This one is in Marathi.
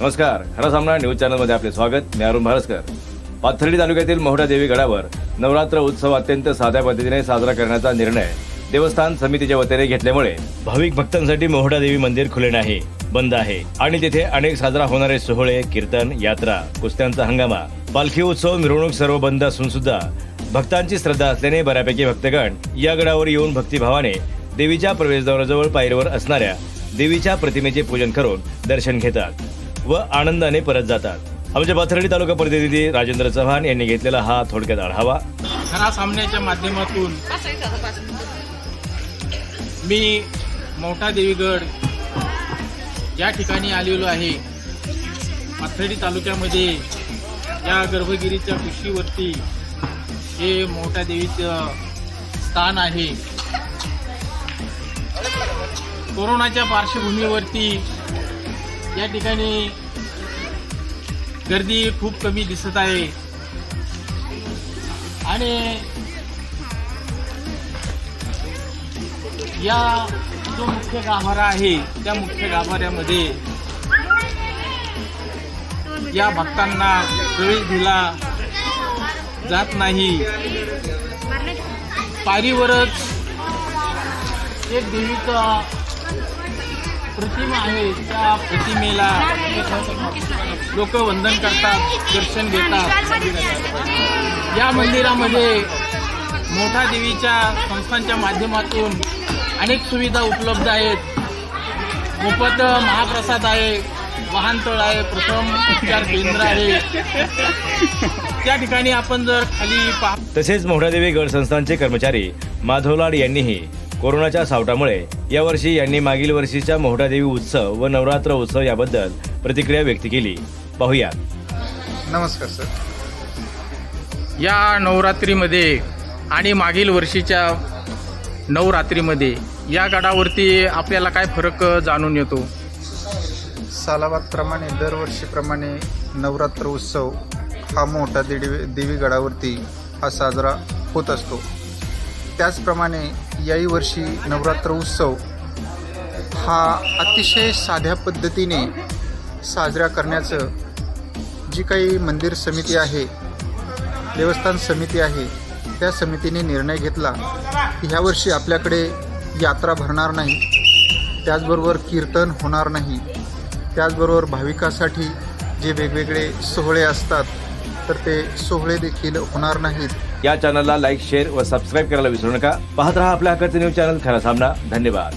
नमस्कार. खरा सामना न्यूज चॅनलमध्ये आपले स्वागत. मी अरुण भारसकर पाथर्डी तालुक्यातील मोहडा देवी गडावर नवरात्र उत्सव अत्यंत साध्या पद्धतीने साजरा करण्याचा निर्णय देवस्थान समितीच्या वतीने घेतल्यामुळे भाविक भक्तांसाठी मोहडा देवी मंदिर खुले नाही बंद आहे. आणि तिथे अनेक साजरा होणारे सोहळे कीर्तन यात्रा कुस्त्यांचा हंगामा पालखी उत्सव मिरवणूक सर्व बंद असून सुद्धा भक्तांची श्रद्धा असल्याने बऱ्यापैकी भक्तगण या गडावर येऊन भक्तिभावाने देवीच्या प्रवेशद्वाराजवळ पायरीवर असणाऱ्या देवीच्या प्रतिमेचे पूजन करून दर्शन घेतात. व आनंदाने परत जातात. आमच्या पाथर्डी तालुका प्रतिनिधी राजेंद्र चव्हाण यांनी घेतलेला हा थोडक्यात आढावा. खरा सामन्याच्या माध्यमातून मी मोठा देवीगड या ठिकाणी आलेलो आहे पाथर्डी तालुक्यामध्ये या गर्भगिरीच्या कुशीवरती हे मोठ्या देवीचं स्थान आहे. कोरोनाच्या पार्श्वभूमीवरती या ठिकाणी गर्दी खूप कमी दिसत आहे. आणि या जो मुख्य गाभारा आहे त्या मुख्य गाभाऱ्यामध्ये या भक्तांना प्रवेश दिला जात नाही. पारीवरच एक देवीचा प्रतिमा आहे त्या प्रतिमेला लोक वंदन करतात दर्शन घेतात. या मंदिरामध्ये मोठा देवीच्या संस्थांच्या माध्यमातून अनेक सुविधा उपलब्ध आहेत. मोफत महाप्रसाद आहे वाहनतळ आहे प्रथम उपचार केंद्र आहे. त्या ठिकाणी आपण जर खाली पा तसेच मोठादेवी गड संस्थानचे कर्मचारी माधवलाड यांनीही कोरोनाच्या सावटामुळे यावर्षी यांनी मागील वर्षीच्या मोहडादेवी उत्सव व नवरात्र उत्सव याबद्दल प्रतिक्रिया व्यक्त केली. पाहुयात नमस्कार सर. या नवरात्रीमध्ये आणि मागील वर्षीच्या नवरात्रीमध्ये या गडावरती आपल्याला काय फरक जाणून येतो? सालाबादप्रमाणे दरवर्षीप्रमाणे नवरात्र उत्सव हा मोठा देवी देवी गडावरती हा साजरा होत असतो. त्याचप्रमाणे याही वर्षी नवरात्र उत्सव हा अतिशय साध्या पद्धतीने साजरा करण्याचं जी काही मंदिर समिती आहे देवस्थान समिती आहे त्या समितीने निर्णय घेतला की ह्या वर्षी आपल्याकडे यात्रा भरणार नाही त्याचबरोबर कीर्तन होणार नाही त्याचबरोबर भाविकासाठी जे वेगवेगळे सोहळे असतात तर ते सोहळे देखील होणार नाहीत. या चॅनलला लाईक शेअर व सबस्क्राईब करायला विसरू नका. पाहत रहा आपल्या हक्काचे न्यूज चॅनल खरा सामना. धन्यवाद.